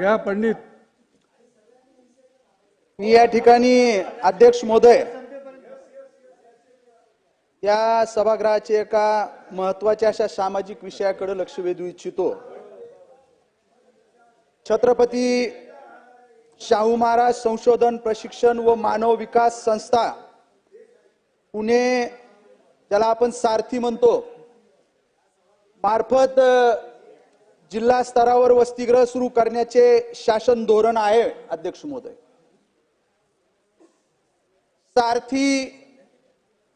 या पंडित. मी या ठिकाणी अध्यक्ष महोदय या सभागृहाचे एका महत्त्वाच्या अशा सामाजिक विषयाकडे लक्ष वेधू इच्छितो. छत्रपती शाहू महाराज संशोधन प्रशिक्षण व मानव विकास संस्था पुणे ज्याला आपण सारथी म्हणतो मार्फत जिल्हा स्तरावर वसतिगृह सुरू करण्याचे शासन धोरण आहे अध्यक्ष महोदय. सारथी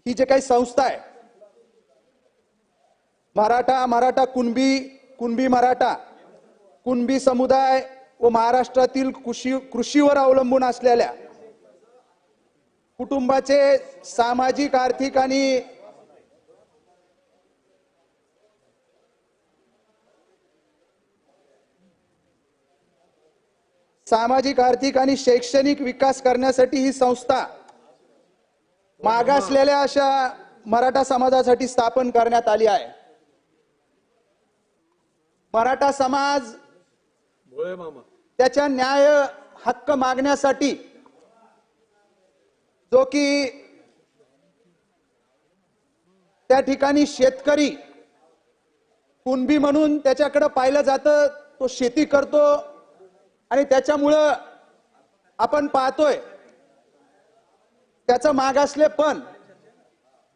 ही जे काही संस्था आहे मराठा मराठा कुणबी कुणबी मराठा कुणबी समुदाय व महाराष्ट्रातील कृषी कृषीवर अवलंबून असलेल्या कुटुंबाचे सामाजिक आर्थिक आणि सामाजिक आर्थिक आणि शैक्षणिक विकास करण्यासाठी ही संस्था मागासलेल्या अशा मराठा समाजासाठी स्थापन करण्यात आली आहे. मराठा समाज त्याच्या न्याय हक्क मागण्यासाठी जो की त्या ठिकाणी शेतकरी कुणबी म्हणून त्याच्याकडे पाहिलं जातं तो शेती करतो आणि त्याच्यामुळं आपण पाहतोय त्याचं मागासले पण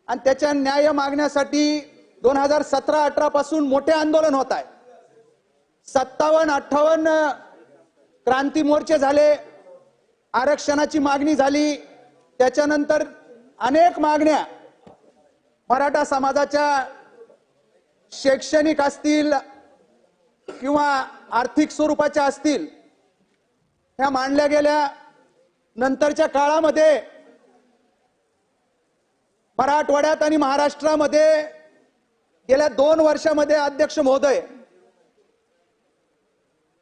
आणि त्याच्या न्याय मागण्यासाठी दोन हजार सतरा अठरा पासून मोठे आंदोलन होत आहे. सत्तावन्न अठ्ठावन्न क्रांती मोर्चे झाले आरक्षणाची मागणी झाली त्याच्यानंतर अनेक मागण्या मराठा समाजाच्या शैक्षणिक असतील किंवा आर्थिक स्वरूपाच्या असतील ह्या मांडल्या गेल्या. नंतरच्या काळामध्ये मराठवाड्यात आणि महाराष्ट्रामध्ये गेल्या दोन वर्षामध्ये अध्यक्ष महोदय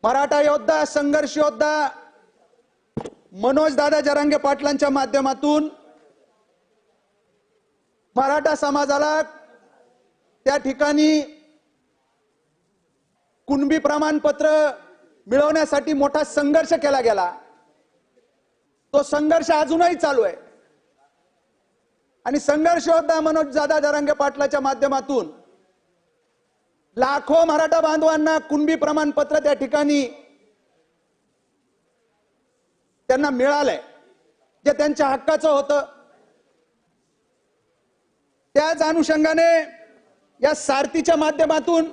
मराठा योद्धा संघर्ष योद्धा मनोज दादा जरांगे पाटलांच्या माध्यमातून मराठा समाजाला त्या ठिकाणी कुणबी प्रमाणपत्र मिळवण्यासाठी मोठा संघर्ष केला गेला. तो संघर्ष अजूनही चालू आहे. आणि संघर्ष होता मनोज दादा जरांगे पाटलाच्या माध्यमातून लाखो मराठा बांधवांना कुणबी प्रमाणपत्र त्या ठिकाणी त्यांना मिळालंय जे त्यांच्या हक्काचं होतं. त्याच अनुषंगाने या सारथीच्या माध्यमातून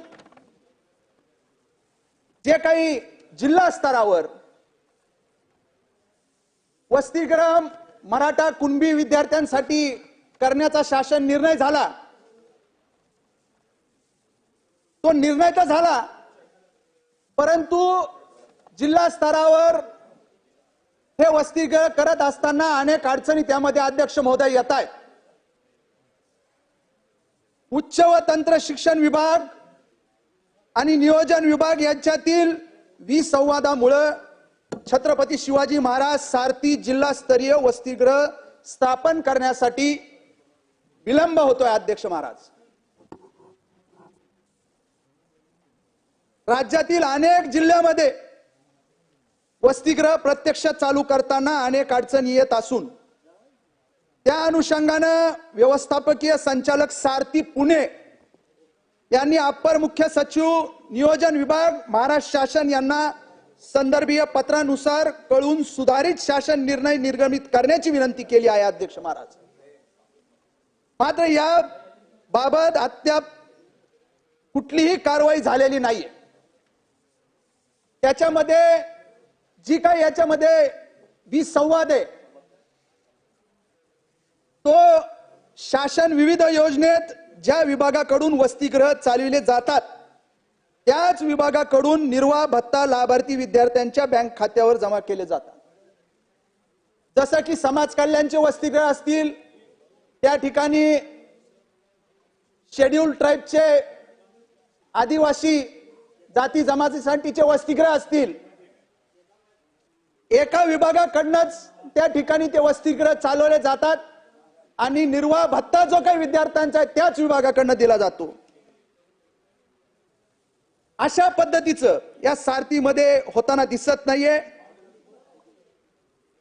जे काही जिल्हा स्तरावर वसतिगृह मराठा कुणबी विद्यार्थ्यांसाठी करण्याचा शासन निर्णय झाला. तो निर्णय तर झाला परंतु जिल्हा स्तरावर हे करत असताना अनेक अडचणी त्यामध्ये अध्यक्ष महोदय येत आहेत उच्च व तंत्र शिक्षण विभाग आणि नियोजन विभाग यांच्यातील विसंवादामुळं छत्रपती शिवाजी महाराज सारथी जिल्हास्तरीय वसतिगृह स्थापन करण्यासाठी विलंब होतोय अध्यक्ष महाराज. राज्यातील अनेक जिल्ह्यामध्ये वसतिगृह प्रत्यक्ष चालू करताना अनेक अडचणी येत असून त्या अनुषंगानं व्यवस्थापकीय संचालक सारथी पुणे यांनी अप्पर मुख्य सचिव नियोजन विभाग महाराष्ट्र शासन यांना संदर्भीय पत्रानुसार कळून सुधारित शासन निर्णय निर्गमित करण्याची विनंती केली आहे अध्यक्ष महाराज. मात्र या बाबत अद्याप कुठलीही कारवाई झालेली नाहीये. त्याच्यामध्ये जी काही याच्यामध्ये विसंवाद आहे तो शासन विविध योजनेत ज्या विभागाकडून वसतिगृह चालविले जातात त्याच विभागाकडून निर्वाह भत्ता लाभार्थी विद्यार्थ्यांच्या बँक खात्यावर जमा केले जातात. जसं की समाज कल्याणचे वसतिगृह असतील त्या ठिकाणी शेड्यूल ट्राईबचे आदिवासी जाती जमातीसाठीचे वसतिगृह असतील एका विभागाकडनंच त्या ठिकाणी ते वसतिगृह चालवले जातात आणि निर्वाह भत्ता जो काही विद्यार्थ्यांचा आहे त्याच विभागाकडनं दिला जातो. अशा पद्धतीचं या सारथीमध्ये होताना दिसत नाहीये.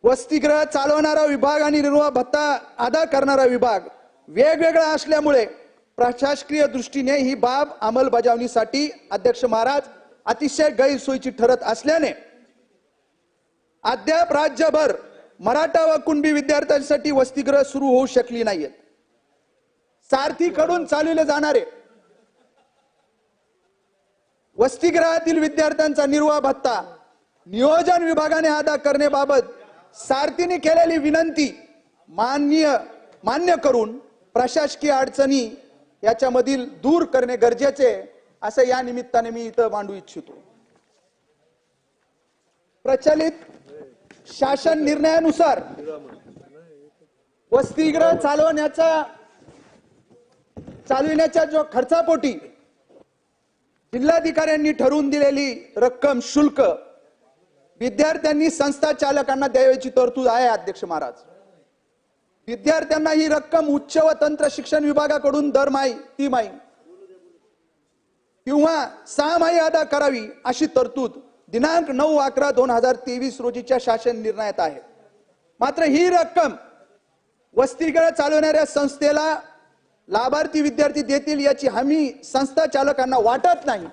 वसतिगृह चालवणारा विभाग आणि निर्वाह भत्ता अदा करणारा विभाग वेगवेगळा असल्यामुळे प्रशासकीय दृष्टीने ही बाब अंमलबजावणीसाठी अध्यक्ष महाराज अतिशय गैरसोयीची ठरत असल्याने अद्याप राज्यभर मराठा व कुणबी विद्यार्थ्यांसाठी वसतिगृह सुरू होऊ शकली नाहीयेत. सारथीकडून चालवले जाणारे वसतिगृहातील विद्यार्थ्यांचा निर्वाह भत्ता नियोजन विभागाने अदा करण्याबाबत सारथीने केलेली विनंती मान्य मान्य करून प्रशासकीय अडचणी याच्यामधील दूर करणे गरजेचे असं या निमित्ताने मी इथं मांडू इच्छितो. प्रचलित शासन निर्णयानुसार वसतिगृह चालवण्याचा चालविण्याच्या जो खर्चापोटी जिल्हाधिकाऱ्यांनी ठरवून दिलेली रक्कम शुल्क विद्यार्थ्यांनी संस्था चालकांना द्यावयाची तरतूद आहे अध्यक्ष महाराज. विद्यार्थ्यांना ही रक्कम उच्च व तंत्र शिक्षण विभागाकडून दरमाही तिमाही किंवा सहा माही अदा करावी अशी तरतूद दिनांक नऊ अकरा दोन हजार तेवीस रोजीच्या शासन निर्णयात आहे. मात्र ही रक्कम वसतिगृह चालवणाऱ्या संस्थेला लाभार्थी विद्यार्थी देतील याची हमी संस्था चालकांना वाटत नाही.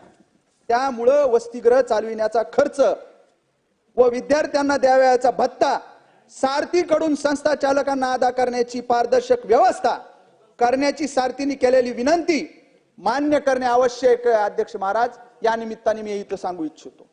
त्यामुळं वसतिगृह चालविण्याचा खर्च व विद्यार्थ्यांना द्यावयाचा भत्ता सारथीकडून संस्था चालकांना अदा करण्याची पारदर्शक व्यवस्था करण्याची सारथीने केलेली विनंती मान्य करणे आवश्यक आहे, अध्यक्ष महाराज. या निमित्ताने मी इथं सांगू इच्छितो.